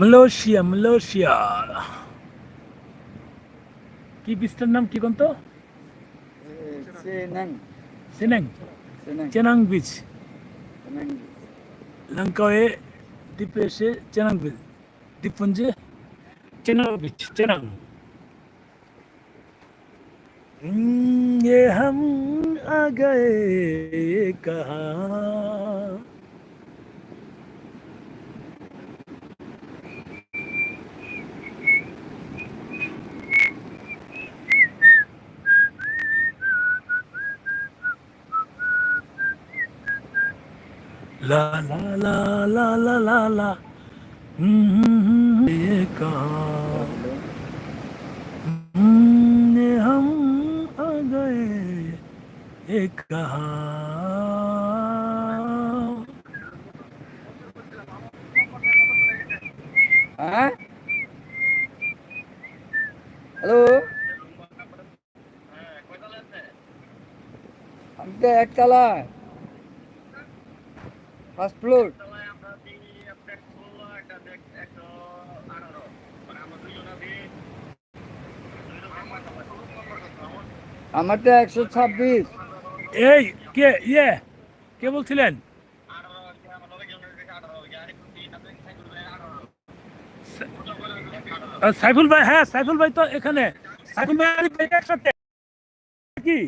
Malaysia Malaysia কি বীজটার নাম কি কোন তো Senang. Cenang Senang. চেনাং বীজ Senang. লঙ্কায় দ্বীপে এসে চেনাং বীজ দ্বীপপুঞ্জে চেনাং বীজ চেনাং हम्म, ये हम आ गए कहाँ ला ला ला ला ला ला ला हम्म, ये कहाँ हम्म, ये हम आ गए ये कहाँ হ্যাঁ হ্যালো আমি তো একতলায় ফার্স্ট ফ্লোর একশো ছাব্বিশ। এই কে ইয়ে কে বলছিলেন? সাইফুল ভাই হ্যাঁ সাইফুল ভাই তো এখানে। সাইফুল ভাই একসাথে। কি?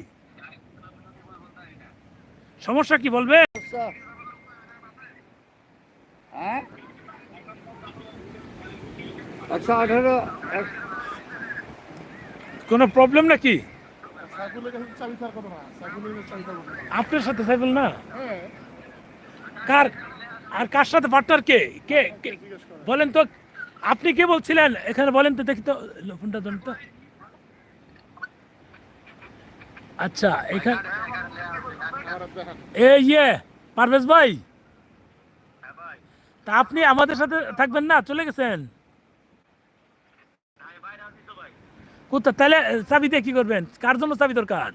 সমস্যা কি বলবে? হ্যাঁ? একশো আঠারো কোনো প্রবলেম নাকি। আপনার সাথে সাইকেল না? হ্যাঁ। কার আর কার সাথে? পার্টনার কে? কে বলেন তো আপনি কে বলছিলেন? এখানে বলেন তো দেখি তো ফোনটা দেন তো। আচ্ছা এখানে এ ইয়ে পারভেজ ভাই? তা আপনি আমাদের সাথে থাকবেন না? চলে গেছেন? কোথা তাহলে চাবি দিয়ে কি করবেন? কার জন্য চাবি দরকার?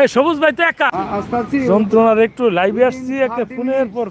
এই সবুজ ভাই তো একা। যন্ত্রণার একটু লাইভে আসছি একটা ফোনের পর